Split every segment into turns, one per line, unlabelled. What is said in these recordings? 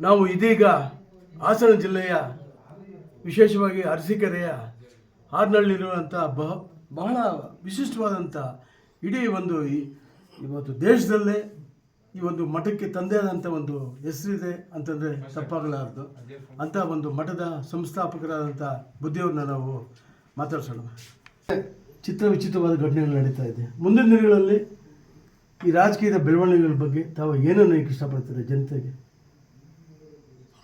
ನಾವು ಇದೀಗ ಹಾಸನ ಜಿಲ್ಲೆಯ ವಿಶೇಷವಾಗಿ ಅರಸೀಕೆರೆಯ ಹಾರ್ನಳ್ಳಿರುವಂಥ ಬಹ ಬಹಳ ವಿಶಿಷ್ಟವಾದಂಥ ಇಡೀ ಒಂದು ಇವತ್ತು ದೇಶದಲ್ಲೇ ಈ ಒಂದು ಮಠಕ್ಕೆ ತಂದೇ ಆದಂಥ ಒಂದು ಹೆಸರಿದೆ ಅಂತಂದರೆ ತಪ್ಪಾಗಲಾರದು. ಅಂಥ ಒಂದು ಮಠದ ಸಂಸ್ಥಾಪಕರಾದಂಥ ಬುದ್ಧಿಯವ್ರನ್ನ ನಾವು ಮಾತಾಡ್ಸೋಣ. ಚಿತ್ರ ವಿಚಿತ್ರವಾದ ಘಟನೆಗಳು ನಡೀತಾ ಇದೆ. ಮುಂದಿನ ದಿನಗಳಲ್ಲಿ ಈ ರಾಜಕೀಯದ ಬೆಳವಣಿಗೆಗಳ ಬಗ್ಗೆ ತಾವು ಏನನ್ನು ಇಷ್ಟಪಡ್ತಾರೆ ಜನತೆಗೆ?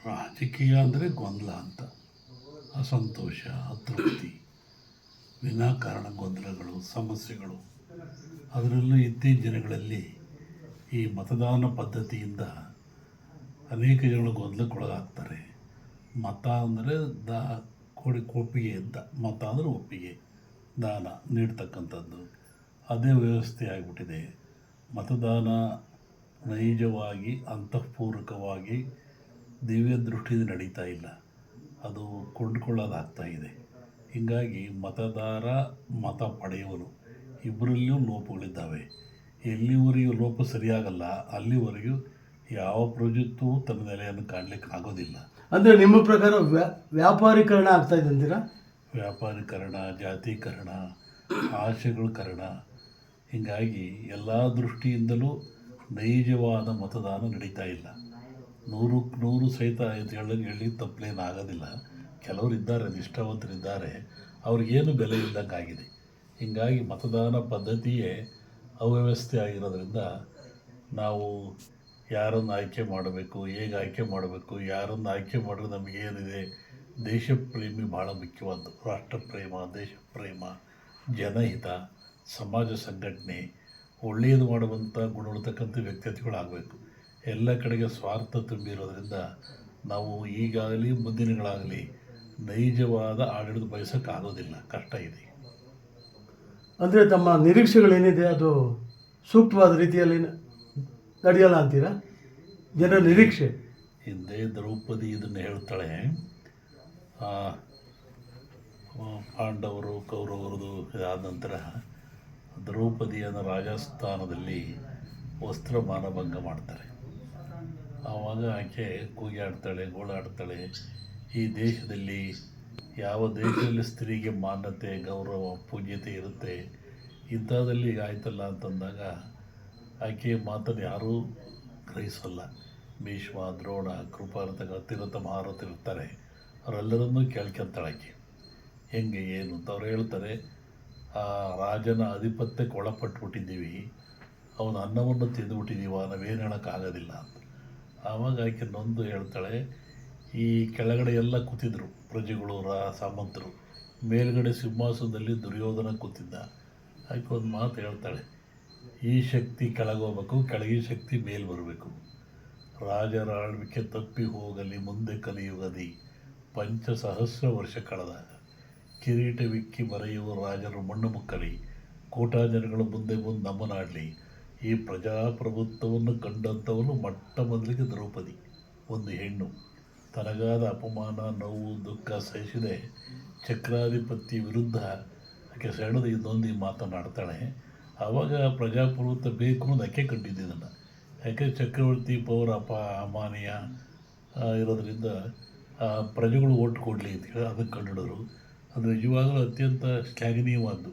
ರಾಜಕೀಯ ಅಂದರೆ ಗೊಂದಲ ಅಂತ. ಅಸಂತೋಷ, ಅತೃಪ್ತಿ, ವಿನಾಕಾರಣ ಗೊಂದಲಗಳು, ಸಮಸ್ಯೆಗಳು. ಅದರಲ್ಲೂ ಇತ್ತೀಚಿನ ದಿನಗಳಲ್ಲಿ ಈ ಮತದಾನ ಪದ್ಧತಿಯಿಂದ ಅನೇಕ ಜನಗಳು ಗೊಂದಲಕ್ಕೊಳಗಾಗ್ತಾರೆ. ಮತ ಅಂದರೆ ದ, ಕೋಡಿ, ಒಪ್ಪಿಗೆ ಅಂತ. ಮತ ಅಂದರೆ ಒಪ್ಪಿಗೆ, ದಾನ ನೀಡ್ತಕ್ಕಂಥದ್ದು. ಅದೇ ವ್ಯವಸ್ಥೆ ಆಗಿಬಿಟ್ಟಿದೆ. ಮತದಾನ ನೈಜವಾಗಿ ಅಂತಃಪೂರ್ವಕವಾಗಿ ದಿವ್ಯ ದೃಷ್ಟಿಯಿಂದ ನಡೀತಾ ಇಲ್ಲ. ಅದು ಕೊಂಡ್ಕೊಳ್ಳೋದಾಗ್ತಾ ಇದೆ. ಹೀಗಾಗಿ ಮತದಾರ ಮತ ಪಡೆಯುವನು. ಇಬ್ಬರಲ್ಲಿಯೂ ಲೋಪಗಳಿದ್ದಾವೆ. ಎಲ್ಲಿವರೆಗೂ ಲೋಪ ಸರಿಯಾಗಲ್ಲ ಅಲ್ಲಿವರೆಗೂ ಯಾವ ಪ್ರೊಜೆಕ್ಟು ತನ್ನ ನೆಲೆಯನ್ನು ಕಾಣಲಿಕ್ಕೆ ಆಗೋದಿಲ್ಲ.
ಅಂದರೆ ನಿಮ್ಮ ಪ್ರಕಾರ ವ್ಯಾ ವ್ಯಾಪಾರೀಕರಣ ಆಗ್ತಾ ಇದೆ ಅಂತೀರಾ?
ವ್ಯಾಪಾರೀಕರಣ ಜಾತೀಕರಣ ಆಶೆಗಳಕರಣ ಹೀಗಾಗಿ ಎಲ್ಲ ದೃಷ್ಟಿಯಿಂದಲೂ ನೈಜವಾದ ಮತದಾನ ನಡೀತಾ ಇಲ್ಲ. ನೂರಕ್ಕೆ ನೂರು ಸಹಿತ ಅಂತ ಹೇಳಿ ಹೇಳಿ ತಪ್ಪಲೇನಾಗೋದಿಲ್ಲ ಕೆಲವರು ಇದ್ದಾರೆ, ನಿಷ್ಠಾವಂತರಿದ್ದಾರೆ. ಅವ್ರಿಗೇನು ಬೆಲೆ ಇಲ್ದಂಗೆ ಆಗಿದೆ ಹೀಗಾಗಿ ಮತದಾನ ಪದ್ಧತಿಯೇ ಅವ್ಯವಸ್ಥೆ ಆಗಿರೋದ್ರಿಂದ ನಾವು ಯಾರನ್ನು ಆಯ್ಕೆ ಮಾಡಬೇಕು, ಹೇಗೆ ಆಯ್ಕೆ ಮಾಡಬೇಕು, ಯಾರನ್ನು ಆಯ್ಕೆ ಮಾಡಿದ್ರೆ ನಮಗೇನಿದೆ ದೇಶ ಪ್ರೇಮಿ ಭಾಳ ಮುಖ್ಯವಾದ್ದು. ದೇಶ ಪ್ರೇಮ ಜನಹಿತ, ಸಮಾಜ ಸಂಘಟನೆ, ಒಳ್ಳೆಯದು ಮಾಡುವಂಥ ಗುಣವಿರ್ತಕ್ಕಂಥ ವ್ಯಕ್ತಿತ್ವಗಳಾಗಬೇಕು. ಎಲ್ಲ ಕಡೆಗೆ ಸ್ವಾರ್ಥ ತುಂಬಿರೋದ್ರಿಂದ ನಾವು ಈಗಾಗಲಿ ಮುಂದಿನಗಳಾಗಲಿ ನೈಜವಾದ ಆಡಳಿತ ಬಯಸೋಕ್ಕಾಗೋದಿಲ್ಲ. ಕಷ್ಟ ಇದೆ.
ಅಂದರೆ ತಮ್ಮ ನಿರೀಕ್ಷೆಗಳೇನಿದೆ? ಅದು ಸೂಕ್ತವಾದ ರೀತಿಯಲ್ಲಿ ನಡೆಯಲ್ಲ ಅಂತೀರಾ? ಜನರ ನಿರೀಕ್ಷೆ.
ಹಿಂದೆ ದ್ರೌಪದಿ ಇದನ್ನು ಹೇಳ್ತಾಳೆ. ಪಾಂಡವರು ಕೌರವರದು ಇದಾದ ನಂತರ ದ್ರೌಪದಿಯನ್ನು ರಾಜಸ್ಥಾನದಲ್ಲಿ ವಸ್ತ್ರ ಮಾನಭಂಗ ಮಾಡ್ತಾರೆ. ಆವಾಗ ಆಕೆ ಕೂಗಾಡ್ತಾಳೆ, ಗೋಳಾಡ್ತಾಳೆ. ಈ ದೇಶದಲ್ಲಿ ಯಾವ ದೇಶದಲ್ಲಿ ಸ್ತ್ರೀಗೆ ಮಾನ್ಯತೆ, ಗೌರವ, ಪೂಜ್ಯತೆ ಇರುತ್ತೆ? ಇಂಥದ್ದಲ್ಲಿ ಆಯ್ತಲ್ಲ ಅಂತಂದಾಗ ಆಕೆಯ ಮಾತನ್ನು ಯಾರೂ ಗ್ರಹಿಸಲ್ಲ. ಭೀಷ್ಮ, ದ್ರೋಣ ಕೃಪಾರತಕ ತಿರುತ ಮಹಾರಥ ಇರ್ತಾರೆ. ಅವರೆಲ್ಲರನ್ನೂ ಕೇಳ್ಕೊಂತಾಳೆ ಆಕೆ. ಹೆಂಗೆ, ಏನು ಅಂತ ಅವ್ರು ಹೇಳ್ತಾರೆ, ಆ ರಾಜನ ಆಧಿಪತ್ಯಕ್ಕೆ ಒಳಪಟ್ಬಿಟ್ಟಿದ್ದೀವಿ. ಅವನ ಅನ್ನವನ್ನು ತಿಂದುಬಿಟ್ಟಿದ್ದೀವ, ನಾವೇನು ಹೇಳೋಕ್ಕಾಗೋದಿಲ್ಲ ಅಂತ. ಆವಾಗ ಆಕೆ ನೊಂದು ಹೇಳ್ತಾಳೆ, ಈ ಕೆಳಗಡೆ ಎಲ್ಲ ಕೂತಿದ್ರು, ಪ್ರಜೆಗಳು, ರಾ, ಸಾಮಂತರು. ಮೇಲ್ಗಡೆ ಸಿಂಹಾಸನದಲ್ಲಿ ದುರ್ಯೋಧನ ಕೂತಿದ್ದ. ಆಕೆ ಒಂದು ಮಾತು ಹೇಳ್ತಾಳೆ, ಈ ಶಕ್ತಿ ಕೆಳಗೋಗ್ಬೇಕು, ಕೆಳಗಿನ ಶಕ್ತಿ ಮೇಲೆ ಬರಬೇಕು. ರಾಜರ ಆಳ್ವಿಕೆ ತಪ್ಪಿ ಹೋಗಲಿ, ಮುಂದೆ ಕಲಿಯುಗದಿ. ಪಂಚ ಸಹಸ್ರ ವರ್ಷ ಕಳೆದಾಗ ಕಿರೀಟವಿಕ್ಕಿ ಮರೆಯುವ ರಾಜರು ಮಣ್ಣು ಮುಕ್ಕಲಿ ಕೋಟಾ ಜನಗಳು ಮುಂದೆ ಮುಂದೆ ನಮ್ಮನಾಡಲಿ. ಈ ಪ್ರಜಾಪ್ರಭುತ್ವವನ್ನು ಕಂಡಂಥವನು ಮೊಟ್ಟ ಮೊದಲಿಗೆ ದ್ರೌಪದಿ, ಒಂದು ಹೆಣ್ಣು. ತನಗಾದ ಅಪಮಾನ, ನೋವು, ದುಃಖ ಸಹಿಸಿದೆ. ಚಕ್ರಾಧಿಪತಿ ವಿರುದ್ಧ ಆಕೆ ಸೆಳೆದು ಇದೊಂದು ಮಾತನಾಡ್ತಾಳೆ. ಆವಾಗ ಪ್ರಜಾಪ್ರಭುತ್ವ ಬೇಕು ಅನ್ನೋದು ಆಕೆ ಕಂಡಿದ್ದು ಇದನ್ನು ಯಾಕೆ ಚಕ್ರವರ್ತಿ ಪೌರ ಅಪ ಅಮಾನ್ಯ? ಇರೋದರಿಂದ ಪ್ರಜೆಗಳು ಓಟ್ ಕೊಡಲಿ ಅಂತ ಹೇಳಿ ಅದನ್ನು ಕಂಡಿಡೋರು. ಅದು ನಿಜವಾಗಲೂ ಅತ್ಯಂತ ಶ್ಲಾಘನೀಯವಾದ್ದು.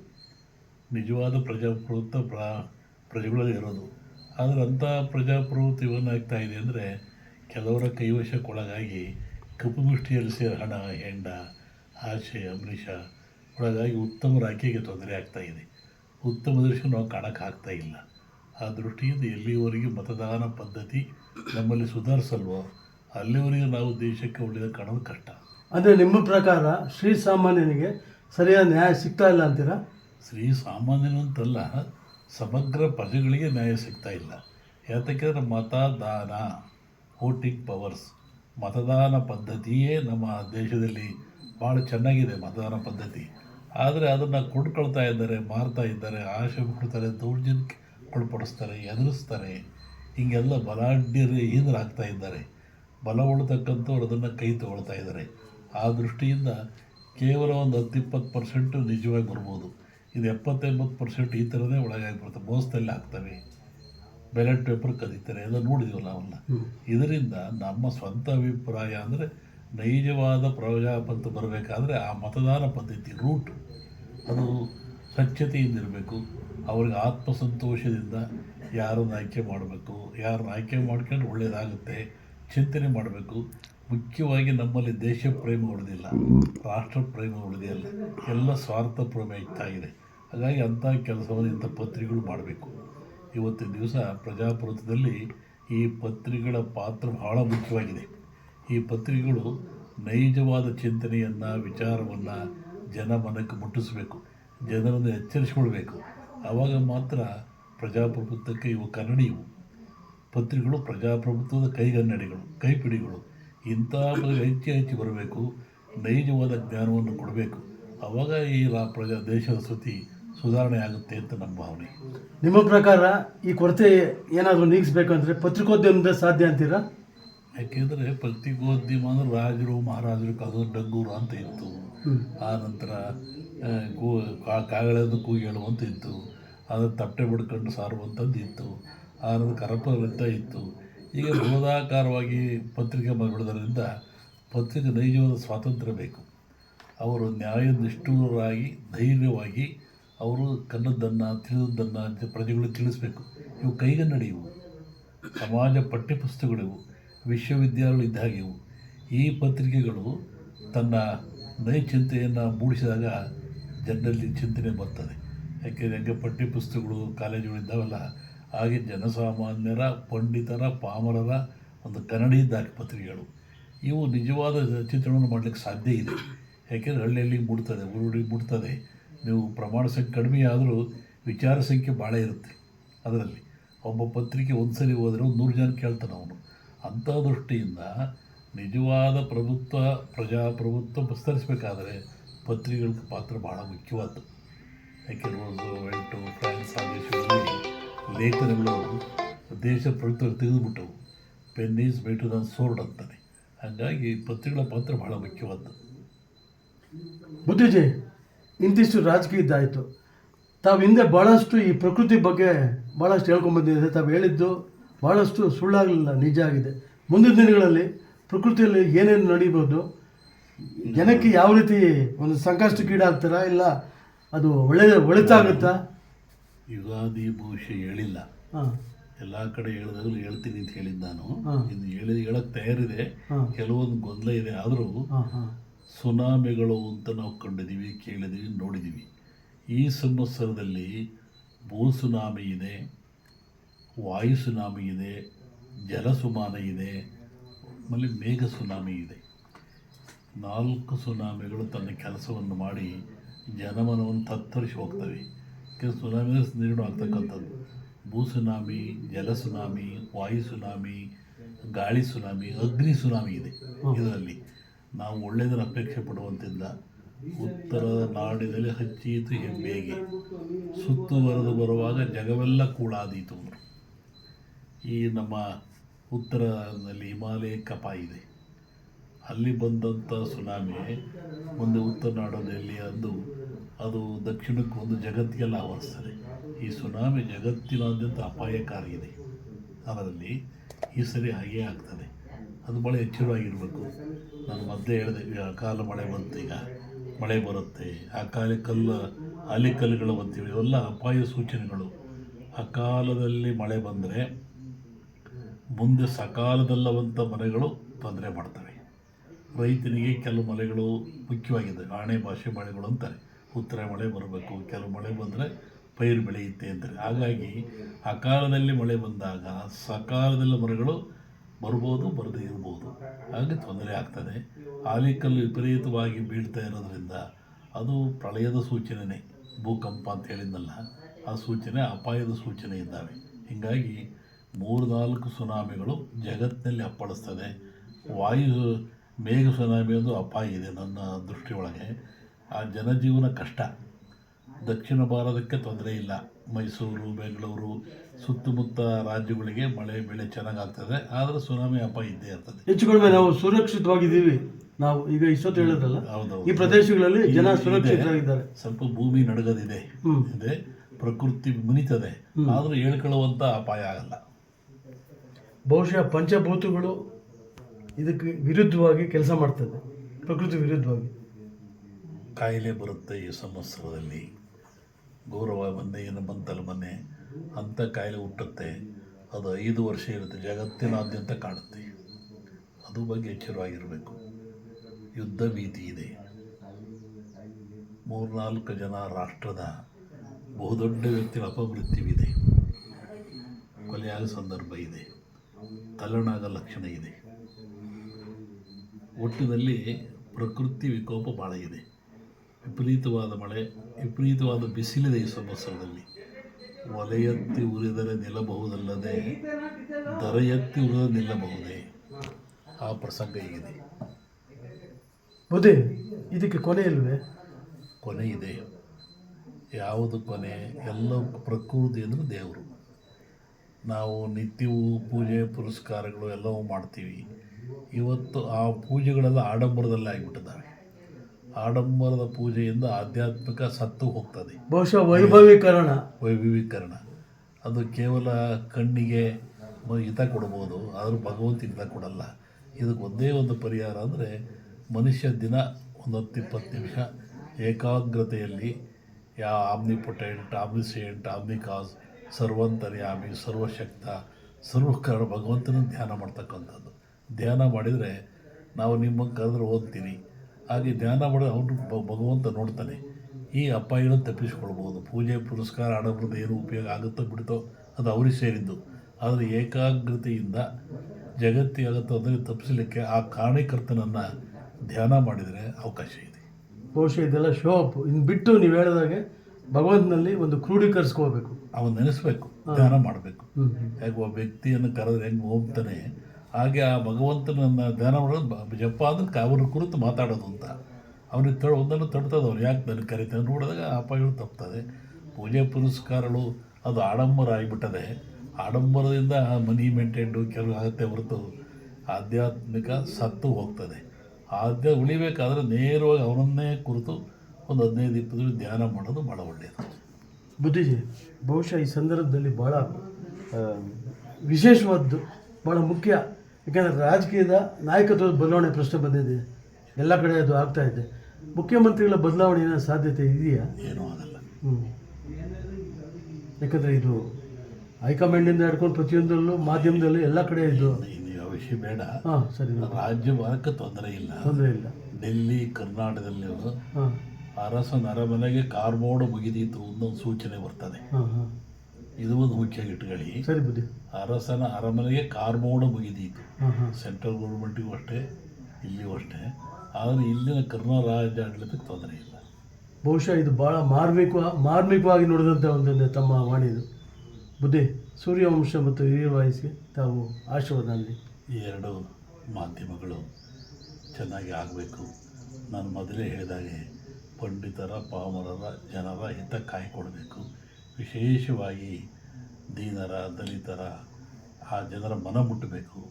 ನಿಜವಾದ ಪ್ರಜಾಪ್ರಭುತ್ವ ಪ್ರ ಪ್ರಜೆಗಳಲ್ಲಿ ಇರೋದು. ಆದರೆ ಅಂಥ ಪ್ರಜಾಪ್ರಭುತ್ವ ಏನಾಗ್ತಾ ಇದೆ ಅಂದರೆ ಕೆಲವರ ಕೈವಶಕ್ಕೊಳಗಾಗಿ ಕಪ್ಪು ಮುಷ್ಟಿಯಲ್ಲಿ ಸೇರಿ ಹಣ ಹೆಂಡ ಆಶೆ ಅಂಬರೀಷ ಒಳಗಾಗಿ ಉತ್ತಮ ರಾಜ್ಯಕ್ಕೆ ತೊಂದರೆ ಆಗ್ತಾ ಇದೆ. ಉತ್ತಮ ದೃಶ್ಯ ನಾವು ಕಾಣೋಕ್ಕಾಗ್ತಾ ಇಲ್ಲ. ಆ ದೃಷ್ಟಿಯಿಂದ ಎಲ್ಲಿವರೆಗೆ ಮತದಾನ ಪದ್ಧತಿ ನಮ್ಮಲ್ಲಿ ಸುಧಾರಿಸಲ್ವೋ ಅಲ್ಲಿವರೆಗೆ ನಾವು ದೇಶಕ್ಕೆ ಒಳ್ಳೆಯದು ಕಾಣೋದು ಕಷ್ಟ.
ಅಂದರೆ ನಿಮ್ಮ ಪ್ರಕಾರ ಶ್ರೀ ಸಾಮಾನ್ಯನಿಗೆ ಸರಿಯಾದ ನ್ಯಾಯ ಸಿಗ್ತಾ ಇಲ್ಲ ಅಂತೀರಾ?
ಶ್ರೀ ಸಾಮಾನ್ಯನಂತಲ್ಲ ಸಮಗ್ರ ಪ್ರಜೆಗಳಿಗೆ ನ್ಯಾಯ ಸಿಗ್ತಾ ಇಲ್ಲ. ಯಾತಕ್ಕೆಂದರೆ ಮತದಾನ, ವೋಟಿಂಗ್ ಪವರ್ಸ್, ಮತದಾನ ಪದ್ಧತಿಯೇ ನಮ್ಮ ದೇಶದಲ್ಲಿ ಭಾಳ ಚೆನ್ನಾಗಿದೆ ಮತದಾನ ಪದ್ಧತಿ. ಆದರೆ ಅದನ್ನು ಕೊಂಡ್ಕೊಳ್ತಾ ಇದ್ದಾರೆ, ಮಾರ್ತಾ ಇದ್ದಾರೆ, ಆಶೆ ಬಿಡ್ತಾರೆ ದೌರ್ಜನ್ಯಕ್ಕೆ ಒಳಪಡಿಸ್ತಾರೆ, ಎದುರಿಸ್ತಾರೆ. ಹಿಂಗೆಲ್ಲ ಬಲಾಢ್ಯರು ಹೀನರಾಗ್ತಾ ಇದ್ದಾರೆ. ಬಲ ಉಳ್ತಕ್ಕಂಥವ್ರು ಅದನ್ನು ಕೈ ತಗೊಳ್ತಾ ಇದ್ದಾರೆ. ಆ ದೃಷ್ಟಿಯಿಂದ ಕೇವಲ ಒಂದು ಹತ್ತಿಪ್ಪತ್ತು ಪರ್ಸೆಂಟು ನಿಜವಾಗಿ ಬರ್ಬೋದು. ಇದು ಎಪ್ಪತ್ತೆಂಬತ್ತು ಪರ್ಸೆಂಟ್ ಈ ಥರದೇ ಒಳಗಾಗಿಬಿಡುತ್ತೆ. ಮೋಸದಲ್ಲಿ ಆಗ್ತವೆ. ಬ್ಯಾಲೆಟ್ ಪೇಪರ್ ಕದೀತಾರೆ. ಅದನ್ನು ನೋಡಿದೀವಲ್ಲ ಅವನ್ನ? ಇದರಿಂದ ನಮ್ಮ ಸ್ವಂತ ಅಭಿಪ್ರಾಯ ಅಂದರೆ ನೈಜವಾದ ಪ್ರಜಾಪ್ರಭುತ್ವ ಬರಬೇಕಾದ್ರೆ ಆ ಮತದಾನ ಪದ್ಧತಿ ರೂಟ್ ಅದು ಸ್ವಚ್ಛತೆಯಿಂದ ಇರಬೇಕು. ಅವ್ರಿಗೆ ಆತ್ಮಸಂತೋಷದಿಂದ ಯಾರನ್ನು ಆಯ್ಕೆ ಮಾಡಬೇಕು. ಯಾರನ್ನ ಆಯ್ಕೆ ಮಾಡ್ಕೊಂಡು ಒಳ್ಳೆಯದಾಗುತ್ತೆ ಚಿಂತನೆ ಮಾಡಬೇಕು. ಮುಖ್ಯವಾಗಿ ನಮ್ಮಲ್ಲಿ ದೇಶ ಪ್ರೇಮ ಉಳಿದಿಲ್ಲ. ರಾಷ್ಟ್ರ ಪ್ರೇಮ ಉಳಿದಿಲ್ಲ. ಎಲ್ಲ ಸ್ವಾರ್ಥ ಪ್ರೇಮ ಹೆಚ್ಚಾಗಿದೆ ಹಾಗಾಗಿ ಅಂಥ ಕೆಲಸವನ್ನು ಇಂಥ ಪತ್ರಿಕೆಗಳು ಮಾಡಬೇಕು. ಇವತ್ತಿನ ದಿವಸ ಪ್ರಜಾಪ್ರಭುತ್ವದಲ್ಲಿ ಈ ಪತ್ರಿಕೆಗಳ ಪಾತ್ರ ಬಹಳ ಮುಖ್ಯವಾಗಿದೆ. ಈ ಪತ್ರಿಕೆಗಳು ನೈಜವಾದ ಚಿಂತನೆಯನ್ನು, ವಿಚಾರವನ್ನು ಜನಮನಕ್ಕೆ ಮುಟ್ಟಿಸಬೇಕು, ಜನರನ್ನು ಎಚ್ಚರಿಸಿಕೊಳ್ಬೇಕು. ಆವಾಗ ಮಾತ್ರ ಪ್ರಜಾಪ್ರಭುತ್ವಕ್ಕೆ ಇವು ಕನ್ನಡಿ ಇವು ಪತ್ರಿಕೆಗಳು ಪ್ರಜಾಪ್ರಭುತ್ವದ ಕೈಗನ್ನಡಿಗಳು, ಕೈಪಿಡಿಗಳು. ಇಂಥ ಹೆಚ್ಚು ಹೆಚ್ಚು ಬರಬೇಕು, ನೈಜವಾದ ಜ್ಞಾನವನ್ನು ಕೊಡಬೇಕು. ಆವಾಗ ಈ ರಾ, ಪ್ರಜಾ, ದೇಶದ ಸ್ಥಿತಿ ಸುಧಾರಣೆ ಆಗುತ್ತೆ ಅಂತ ನಮ್ಮ ಭಾವನೆ.
ನಿಮ್ಮ ಪ್ರಕಾರ ಈ ಕೊರತೆ ಏನಾದರೂ ನೀಗಿಸ್ಬೇಕಂದ್ರೆ ಪತ್ರಿಕೋದ್ಯಮದ ಸಾಧ್ಯ ಅಂತೀರಾ?
ಯಾಕೆಂದರೆ ಪತ್ರಿಕೋದ್ಯಮ ಅಂದ್ರೆ ರಾಜರು ಮಹಾರಾಜರು ಕದೂರು ಡಗ್ಗೂರು ಅಂತ ಇತ್ತು. ಆ ನಂತರ ಕೂ ಕಾಗಳೆಂದು ಕೂಗಿ ಹೇಳುವಂತ ಇತ್ತು. ಅದು ತಟ್ಟೆ ಬಿಡ್ಕೊಂಡು ಸಾರುವಂಥದ್ದು ಇತ್ತು. ಆ ನಂತರ ಕರಪವಿದ್ದ ಇತ್ತು. ಈಗ ಬೃಹದಾಕಾರವಾಗಿ ಪತ್ರಿಕೆ ಬಿಡೋದರಿಂದ ಪತ್ರಿಕೆ ನೈಜವಾದ ಸ್ವಾತಂತ್ರ್ಯ ಬೇಕು. ಅವರು ನ್ಯಾಯ ನಿಷ್ಠೂರರಾಗಿ ಧೈರ್ಯವಾಗಿ ಅವರು ಕನ್ನದನ್ನು ತಿಳಿದದ್ದನ್ನು ಪ್ರಜೆಗಳು ತಿಳಿಸ್ಬೇಕು. ಇವು ಕೈಗನ್ನಡಿ ಇವು. ಸಮಾಜ ಪಠ್ಯಪುಸ್ತಕಗಳಿವು. ವಿಶ್ವವಿದ್ಯಾಲಯಗಳು ಇದ್ದ ಹಾಗೆ ಇವು ಈ ಪತ್ರಿಕೆಗಳು ತನ್ನ ನೈಚಿಂತೆಯನ್ನು ಮೂಡಿಸಿದಾಗ ಜನರಲ್ಲಿ ಚಿಂತನೆ ಬರ್ತದೆ. ಯಾಕೆಂದರೆ ಹೆಂಗೆ ಪಠ್ಯಪುಸ್ತಕಗಳು ಕಾಲೇಜುಗಳು ಇದ್ದಾವಲ್ಲ, ಹಾಗೆ ಜನಸಾಮಾನ್ಯರ, ಪಂಡಿತರ, ಪಾಮರರ ಒಂದು ಕನ್ನಡಿ ಇದ್ದಾಗೆ ಪತ್ರಿಕೆಗಳು. ಇವು ನಿಜವಾದ ಚಿತ್ರಣವನ್ನು ಮಾಡಲಿಕ್ಕೆ ಸಾಧ್ಯ ಇದೆ. ಯಾಕೆಂದರೆ ಹಳ್ಳಿಯಲ್ಲಿ ಮೂಡ್ತದೆ ಊರುಗಳಿಗೆ ಮುಡ್ತದೆ. ನೀವು ಪ್ರಮಾಣ ಸಂಖ್ಯೆ ಕಡಿಮೆ ಆದರೂ ವಿಚಾರ ಸಂಖ್ಯೆ ಭಾಳ ಇರುತ್ತೆ ಅದರಲ್ಲಿ. ಒಬ್ಬ ಪತ್ರಿಕೆ ಒಂದು ಸರಿ ಹೋದರೆ ಒಂದು ನೂರು ಜನ ಕೇಳ್ತಾನೆ ಅವನು. ಅಂಥ ದೃಷ್ಟಿಯಿಂದ ನಿಜವಾದ ಪ್ರಭುತ್ವ, ಪ್ರಜಾಪ್ರಭುತ್ವ ವಿಸ್ತರಿಸಬೇಕಾದರೆ ಪತ್ರಿಕೆಗಳ ಪಾತ್ರ ಭಾಳ ಮುಖ್ಯವಾದ್ದು. ಯಾಕೆ ಎಂಟು ಫ್ರಾನ್ಸ್ ಆ ದೇಶಗಳಲ್ಲಿ ಲೇಖನಗಳು ದೇಶ ಪ್ರಭುತ್ವ ತೆಗೆದುಬಿಟ್ಟವು. Pen is better than sword ಅಂತಾನೆ. ಹಾಗಾಗಿ ಪತ್ರಿಕೆಗಳ ಪಾತ್ರ ಬಹಳ ಮುಖ್ಯವಾದ್ದು.
ಬುದ್ಧಿಜಿ ಇಂತಿಷ್ಟು ರಾಜಕೀಯದ್ದಾಯಿತು ತಾವು ಹಿಂದೆ ಭಾಳಷ್ಟು ಈ ಪ್ರಕೃತಿ ಬಗ್ಗೆ ಭಾಳಷ್ಟು ಹೇಳ್ಕೊಂಬಂದಿದೆ ತಾವು ಹೇಳಿದ್ದು ಭಾಳಷ್ಟು ಸುಳ್ಳಾಗಲಿಲ್ಲ ನಿಜ ಆಗಿದೆ. ಮುಂದಿನ ದಿನಗಳಲ್ಲಿ ಪ್ರಕೃತಿಯಲ್ಲಿ ಏನೇನು ನಡೀಬೋದು ಜನಕ್ಕೆ ಯಾವ ರೀತಿ ಒಂದು ಸಂಕಷ್ಟಕ್ಕೀಡಾಗ್ತಾರಾ ಇಲ್ಲ ಅದು ಒಳ್ಳೆ ಒಳಿತಾಗುತ್ತಾ?
ಯುಗಾದಿ ಭವಿಷ್ಯ ಹೇಳಿಲ್ಲ.
ಹಾಂ.
ಎಲ್ಲ ಕಡೆ ಹೇಳಿದಾಗಲೂ ಹೇಳ್ತೀನಿ ಅಂತ ಹೇಳಿದ್ದು ನಾನು. ಇನ್ನು ಹೇಳಿ ಹೇಳಕ್ಕೆ ತಯಾರಿದೆ. ಕೆಲವೊಂದು ಗೊಂದಲ ಇದೆ ಆದರೂ
ಹಾಂ ಹಾಂ.
ಸುನಾಮಿಗಳು ಅಂತ ನಾವು ಕಂಡಿದ್ದೀವಿ ಕೇಳಿದ್ದೀವಿ ನೋಡಿದ್ದೀವಿ. ಈ ಸಂವತ್ಸರದಲ್ಲಿ ಭೂ ಸುನಾಮಿ ಇದೆ ವಾಯು ಸುನಾಮಿ ಇದೆ ಜಲ ಸುಮಾನ ಇದೆ ಆಮೇಲೆ ಮೇಘ ಸುನಾಮಿ ಇದೆ. ನಾಲ್ಕು ಸುನಾಮಿಗಳು ತನ್ನ ಕೆಲಸವನ್ನು ಮಾಡಿ ಜನಮನವನ್ನು ತತ್ತರಿಸಿ ಹೋಗ್ತವೆ. ಕೆಲಸ ಸುನಾಮಿ ನಿರ್ಣಯ ಆಗ್ತಕ್ಕಂಥದ್ದು. ಭೂ ಸುನಾಮಿ ಜಲ ಸುನಾಮಿ ವಾಯು ಸುನಾಮಿ ಗಾಳಿ ಸುನಾಮಿ ಅಗ್ನಿ ಸುನಾಮಿ ಇದೆ ಇದರಲ್ಲಿ. ನಾವು ಒಳ್ಳೆಯದನ್ನು ಅಪೇಕ್ಷೆ ಪಡುವಂತಿಲ್ಲ ಉತ್ತರದ ನಾಡಿನಲ್ಲಿ ಹಚ್ಚೀತು ಹೆಬ್ಬೇಗೆ. ಸುತ್ತುವರೆದು ಬರುವಾಗ ಜಗವೆಲ್ಲ ಅಂದರು. ಈ ನಮ್ಮ ಉತ್ತರದಲ್ಲಿ ಹಿಮಾಲಯ ಕಪ ಇದೆ. ಅಲ್ಲಿ ಬಂದಂಥ ಸುನಾಮಿ ಮುಂದೆ ಉತ್ತರ ನಾಡಿನಲ್ಲಿ ಅದು ಅದು ದಕ್ಷಿಣಕ್ಕೆ ಒಂದು ಜಗತ್ತಿಗೆಲ್ಲ ಆವರಿಸ್ತದೆ. ಈ ಸುನಾಮಿ ಜಗತ್ತಿನಾದ್ಯಂತ ಅಪಾಯಕಾರಿ ಇದೆ. ಅದರಲ್ಲಿ ಈ ಸರಿ ಹಾಗೇ ಆಗ್ತದೆ. ಅದು ಮಳೆ ಎಚ್ಚರವಾಗಿರಬೇಕು ನಾನು ಮೊದಲೇ ಹೇಳಿದೆ ಈಗ ಅಕಾಲ ಮಳೆ ಬಂತು ಈಗ. ಮಳೆ ಬರುತ್ತೆ. ಆ ಕಾಲ ಕಲ್ಲು ಆಲಿಕಲ್ಲುಗಳು ಬಂತೀವಿ. ಇವೆಲ್ಲ ಅಪಾಯ ಸೂಚನೆಗಳು. ಆ ಕಾಲದಲ್ಲಿ ಮಳೆ ಬಂದರೆ ಮುಂದೆ ಸಕಾಲದಲ್ಲವಂಥ ಮನೆಗಳು ತೊಂದರೆ ಮಾಡ್ತವೆ. ರೈತನಿಗೆ ಕೆಲವು ಮಳೆಗಳು ಮುಖ್ಯವಾಗಿದೆ ಆಣೆ ಭಾಷೆ ಮಳೆಗಳು ಅಂತಾರೆ. ಉತ್ತರ ಮಳೆ ಬರಬೇಕು. ಕೆಲವು ಮಳೆ ಬಂದರೆ ಪೈರು ಬೆಳೆಯುತ್ತೆ ಅಂತಾರೆ. ಹಾಗಾಗಿ ಅಕಾಲದಲ್ಲಿ ಮಳೆ ಬಂದಾಗ ಸಕಾಲದಲ್ಲಿ ಮರಗಳು ಬರ್ಬೋದು, ಬರದೇ ಇರ್ಬೋದು. ಹಾಗೆ ತೊಂದರೆ ಆಗ್ತದೆ. ಆಲಿಕಲ್ಲು ವಿಪರೀತವಾಗಿ ಬೀಳ್ತಾ ಇರೋದ್ರಿಂದ ಅದು ಪ್ರಳಯದ ಸೂಚನೆನೇ. ಭೂಕಂಪ ಅಂತ ಹೇಳಿದ್ನಲ್ಲ, ಆ ಸೂಚನೆ ಅಪಾಯದ ಸೂಚನೆ ಇದ್ದಾವೆ. ಹೀಗಾಗಿ ಮೂರು ನಾಲ್ಕು ಸುನಾಮಿಗಳು ಜಗತ್ತಿನಲ್ಲಿ ಅಪ್ಪಳಿಸ್ತದೆ. ವಾಯು, ಮೇಘ ಸುನಾಮಿ ಒಂದು ಅಪಾಯ ಇದೆ ನನ್ನ ದೃಷ್ಟಿಯೊಳಗೆ. ಆ ಜನಜೀವನ ಕಷ್ಟ. ದಕ್ಷಿಣ ಭಾರತಕ್ಕೆ ತೊಂದರೆ ಇಲ್ಲ. ಮೈಸೂರು ಬೆಂಗಳೂರು ಸುತ್ತಮುತ್ತ ರಾಜ್ಯಗಳಿಗೆ ಮಳೆ ಬೆಳೆ ಚೆನ್ನಾಗಾಗ್ತದೆ. ಆದರೆ ಸುನಾಮಿ ಅಪಾಯ ಇದ್ದೇ ಇರ್ತದೆ.
ಹೆಚ್ಚು ಕಡಿಮೆ ನಾವು ಸುರಕ್ಷಿತವಾಗಿದ್ದೀವಿ. ನಾವು ಈಗ ಇಷ್ಟೊತ್ತು ಹೇಳಿದ್ರಲ್ಲ
ಹೌದೌದು.
ಈ ಪ್ರದೇಶಗಳಲ್ಲಿ ಜನ. ಸುರಕ್ಷಿತರಾಗಿದ್ದಾರೆ.
ಸ್ವಲ್ಪ ಭೂಮಿ ನಡಗದಿದೆ. ಇದೆ. ಪ್ರಕೃತಿ ಮುನಿತದೆ. ಆದರೂ ಹೇಳ್ಕೊಳ್ಳುವಂಥ ಅಪಾಯ ಆಗಲ್ಲ.
ಬಹುಶಃ ಪಂಚಭೂತಗಳು ಇದಕ್ಕೆ ವಿರುದ್ಧವಾಗಿ ಕೆಲಸ ಮಾಡ್ತದೆ. ಪ್ರಕೃತಿ ವಿರುದ್ಧವಾಗಿ.
ಕಾಯಿಲೆ ಬರುತ್ತೆ ಈ ಸಂವತ್ಸರದಲ್ಲಿ. ಗೌರವ ಬಂದೆ ಏನು ಬಂತಲ್ಲ ಮೊನ್ನೆ ಅಂಥ ಕಾಯಿಲೆ ಹುಟ್ಟುತ್ತೆ. ಅದು ಐದು ವರ್ಷ ಇರುತ್ತೆ, ಜಗತ್ತಿನಾದ್ಯಂತ ಕಾಣುತ್ತೆ ಅದು ಬಗ್ಗೆ ಎಚ್ಚರವಾಗಿರಬೇಕು. ಯುದ್ಧ ಭೀತಿ ಇದೆ. ಮೂರ್ನಾಲ್ಕು ಜನ ರಾಷ್ಟ್ರದ ಬಹುದೊಡ್ಡ ವ್ಯಕ್ತಿಗಳ ಅಪಮೃತ್ಯುವಿದೆ ಕೊಲೆಯಾಗ ಸಂದರ್ಭ ಇದೆ. ತಲ್ಲಣಾಗ ಲಕ್ಷಣ ಇದೆ. ಒಟ್ಟಿನಲ್ಲಿ ಪ್ರಕೃತಿ ವಿಕೋಪ ಭಾಳ ಇದೆ. ವಿಪರೀತವಾದ ಮಳೆ ವಿಪರೀತವಾದ ಬಿಸಿಲಿದೆ ಈ ಸಂವತ್ಸರದಲ್ಲಿ. ಒಲೆಯತ್ತಿ ಉರಿದರೆ ನಿಲ್ಲಬಹುದಲ್ಲದೆ ದರ ಎತ್ತಿ ಉರಿದರೆ ನಿಲ್ಲಬಹುದೇ? ಆ ಪ್ರಸಂಗ ಈಗಿದೆ
ಬುದ್ಧಿ ಇದಕ್ಕೆ ಕೊನೆ ಇಲ್ವೇ?
ಕೊನೆ ಇದೆ. ಯಾವುದು ಕೊನೆ? ಎಲ್ಲ ಪ್ರಕೃತಿ ಅಂದರೆ ದೇವರು. ನಾವು ನಿತ್ಯವೂ ಪೂಜೆ ಪುರಸ್ಕಾರಗಳು ಎಲ್ಲವೂ ಮಾಡ್ತೀವಿ. ಇವತ್ತು ಆ ಪೂಜೆಗಳೆಲ್ಲ ಆಡಂಬರದಲ್ಲೇ ಆಗಿಬಿಟ್ಟಿದ್ದಾವೆ ಆಡಂಬರದ ಪೂಜೆಯಿಂದ ಆಧ್ಯಾತ್ಮಿಕ ಸತ್ತು ಹೋಗ್ತದೆ.
ಬಹುಶಃ ವೈಭವೀಕರಣ.
ವೈಭವೀಕರಣ. ಅದು ಕೇವಲ ಕಣ್ಣಿಗೆ ಹಿತ ಕೊಡ್ಬೋದು ಆದರೂ ಭಗವಂತ ಹಿತ ಕೊಡಲ್ಲ. ಇದಕ್ಕೆ ಒಂದೇ ಒಂದು ಪರಿಹಾರ ಅಂದರೆ ಮನುಷ್ಯ ದಿನ ಒಂದು ಹತ್ತು ಇಪ್ಪತ್ತು ನಿಮಿಷ ಏಕಾಗ್ರತೆಯಲ್ಲಿ ಯಾ ಆಮ್ನಿಪೊಟೆಂಟ್ ಆಮ್ನಿಸಿಯೆಂಟ್ ಆಮ್ನಿಕಾಸ್ ಸರ್ವಂತರ್ಯಾಮಿ ಸರ್ವಶಕ್ತ ಸರ್ವಕರ ಭಗವಂತನ ಧ್ಯಾನ ಮಾಡ್ತಕ್ಕಂಥದ್ದು. ಧ್ಯಾನ ಮಾಡಿದರೆ ನಾವು ನಿಮ್ಮ ಕರೆದ್ರೆ ಓದ್ತೀನಿ. ಹಾಗೆ ಧ್ಯಾನ ಮಾಡಿ ಅವನು ಭಗವಂತ ನೋಡ್ತಾನೆ. ಈ ಅಪಾಯಗಳನ್ನು ತಪ್ಪಿಸ್ಕೊಳ್ಬೋದು ಪೂಜೆ ಪುರಸ್ಕಾರ ಆಡಬಾರ್ದು ಏನು ಉಪಯೋಗ ಆಗುತ್ತೋ ಬಿಡುತ್ತೋ ಅದು ಅವ್ರಿಗೆ ಸೇರಿದ್ದು. ಆದರೆ ಏಕಾಗ್ರತೆಯಿಂದ ಜಗತ್ತಿಗಾಗುತ್ತೋ ಅಂದರೆ ತಪ್ಪಿಸಲಿಕ್ಕೆ ಆ ಕಾರಣೀಕರ್ತನನ್ನು ಧ್ಯಾನ ಮಾಡಿದರೆ ಅವಕಾಶ ಇದೆ.
ಬಹುಶಃ ಇದೆಲ್ಲ ಶೋ ಅಪ್ ಇನ್ನು ಬಿಟ್ಟು ನೀವು ಹೇಳಿದಾಗೆ ಭಗವಂತನಲ್ಲಿ ಒಂದು ಕ್ರೋಢೀಕರಿಸ್ಕೋಬೇಕು
ಅವನು ನೆನೆಸ್ಬೇಕು ಧ್ಯಾನ ಮಾಡಬೇಕು. ಯಾಕೆ ಒಬ್ಬ ವ್ಯಕ್ತಿಯನ್ನು ಕರೆದ್ರೆ ಹೆಂಗೆ ಹೋಗ್ತಾನೆ? ಹಾಗೆ ಆ ಭಗವಂತನನ್ನು ಧ್ಯಾನ ಮಾಡೋದು ಜಪ ಅಂದ್ರೆ ಅವನ ಕುರಿತು ಮಾತಾಡೋದು ಅಂತ. ಅವನಿಗೆ ತ ಒಂದನ್ನು ತಡ್ತದೆ ಅವ್ರು. ಯಾಕೆ ನನಗೆ ಕರಿತಾನೆ ನೋಡಿದಾಗ ಅಪಾಯಗಳು ತಪ್ತದೆ. ಪೂಜೆ ಪುರಸ್ಕಾರಗಳು, ಅದು ಆಡಂಬರ ಆಗಿಬಿಟ್ಟದೆ. ಆಡಂಬರದಿಂದ ಆ ಮನಿ ಮೇಂಟೈಂಡು ಕೆಲವು ಆಗುತ್ತೆ ಹೊರತು ಆಧ್ಯಾತ್ಮಿಕ ಸತ್ತು ಹೋಗ್ತದೆ. ಆದ್ಯ ಉಳಿಬೇಕಾದ್ರೆ ನೇರವಾಗಿ ಅವನನ್ನೇ ಕುರಿತು ಒಂದು ಹದಿನೈದು, ಇಪ್ಪತ್ತು ಧ್ಯಾನ ಮಾಡೋದು ಭಾಳ ಒಳ್ಳೆಯದು
ಬುದ್ಧಿಜಿ ಬಹುಶಃ ಈ ಸಂದರ್ಭದಲ್ಲಿ ಭಾಳ ವಿಶೇಷವಾದ್ದು ಭಾಳ ಮುಖ್ಯ ಯಾಕಂದರೆ ರಾಜಕೀಯದ ನಾಯಕತ್ವದ ಬದಲಾವಣೆ ಪ್ರಶ್ನೆ ಬಂದಿದೆ. ಎಲ್ಲ ಕಡೆ ಅದು ಆಗ್ತಾ ಇದೆ. ಮುಖ್ಯಮಂತ್ರಿಗಳ ಬದಲಾವಣೆಯ ಸಾಧ್ಯತೆ ಇದೆಯಾ?
ಏನೂ ಆಗಲ್ಲ.
ಹ್ಞೂ ಯಾಕಂದರೆ ಇದು ಹೈಕಮಾಂಡಿಂದ ಹಿಡ್ಕೊಂಡು ಪ್ರತಿಯೊಂದರಲ್ಲೂ ಮಾಧ್ಯಮದಲ್ಲೂ ಎಲ್ಲ ಕಡೆ ಇದು
ವಿಷಯ ಬೇಡ.
ಹಾಂ ಸರಿ.
ರಾಜ್ಯ ಭಾರಕ್ಕೆ ತೊಂದರೆ ಇಲ್ಲ.
ತೊಂದರೆ ಇಲ್ಲ.
ಡೆಲ್ಲಿ ಕರ್ನಾಟಕದಲ್ಲಿ ಅರಸನ ಅರಮನೆಗೆ ಕಾರ್ಬೋರ್ಡ್ ಮುಗಿದೀತು ಅನ್ನೋ ಸೂಚನೆ ಬರ್ತದೆ.
ಹಾಂ ಹಾಂ.
ಇದು ಒಂದು ಮುಖ್ಯ ಇಟ್ಕೊಳ್ಳಿ
ಸರಿ ಬುದ್ಧಿ.
ಅರಸನ ಅರಮನೆಗೆ ಕಾರ್ಮೋಡ ಮುಗಿದೀತು. ಸೆಂಟ್ರಲ್ ಗೌರ್ಮೆಂಟಿಗೂ ಅಷ್ಟೇ ಇಲ್ಲಿಯೂ ಅಷ್ಟೇ. ಆದರೆ ಇಲ್ಲಿನ ಕರ್ನಾಟಕ ರಾಜ್ಯ ಆಡಳಿತಕ್ಕೆ ತೊಂದರೆ ಇಲ್ಲ.
ಬಹುಶಃ ಇದು ಭಾಳ ಮಾರ್ಮಿಕ ಮಾರ್ಮಿಕವಾಗಿ ನೋಡಿದಂಥ ಒಂದು ತಮ್ಮ ವಾಣಿ ಇದು. ಬುದ್ಧಿ ಸೂರ್ಯವಂಶ ಮತ್ತು ಹಿರಿಯವಾಯಿಸ್ಗೆ ತಾವು ಆಶೀರ್ವಾದಲ್ಲಿ
ಈ ಎರಡು ಮಾಧ್ಯಮಗಳು ಚೆನ್ನಾಗಿ ಆಗಬೇಕು. ನಾನು ಮೊದಲೇ ಹೇಳಿದಾಗೆ ಪಂಡಿತರ ಪಾಮರರ ಜನರ ಹಿತ ಕಾಯ್ಕೊಳ್ಬೇಕು. ವಿಶೇಷವಾಗಿ ದೀನರ, ದಲಿತರ, ಆ ಜನರ ಮನ ಮುಟ್ಟಬೇಕು,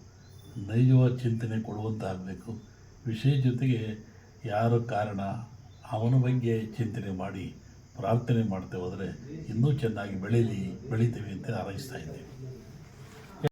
ನೈಜವಾದ ಚಿಂತನೆ ಕೊಡುವಂತಾಗಬೇಕು. ವಿಷಯ ಜೊತೆಗೆ ಯಾರು ಕಾರಣ, ಅವನ ಬಗ್ಗೆ ಚಿಂತನೆ ಮಾಡಿ ಪ್ರಾರ್ಥನೆ ಮಾಡ್ತೇವೆ ಹೋದರೆ ಇನ್ನೂ ಚೆನ್ನಾಗಿ ಬೆಳೀಲಿ, ಬೆಳಿತೀವಿ ಅಂತ ಹಾರೈಸ್ತಾ ಇದ್ದೀವಿ.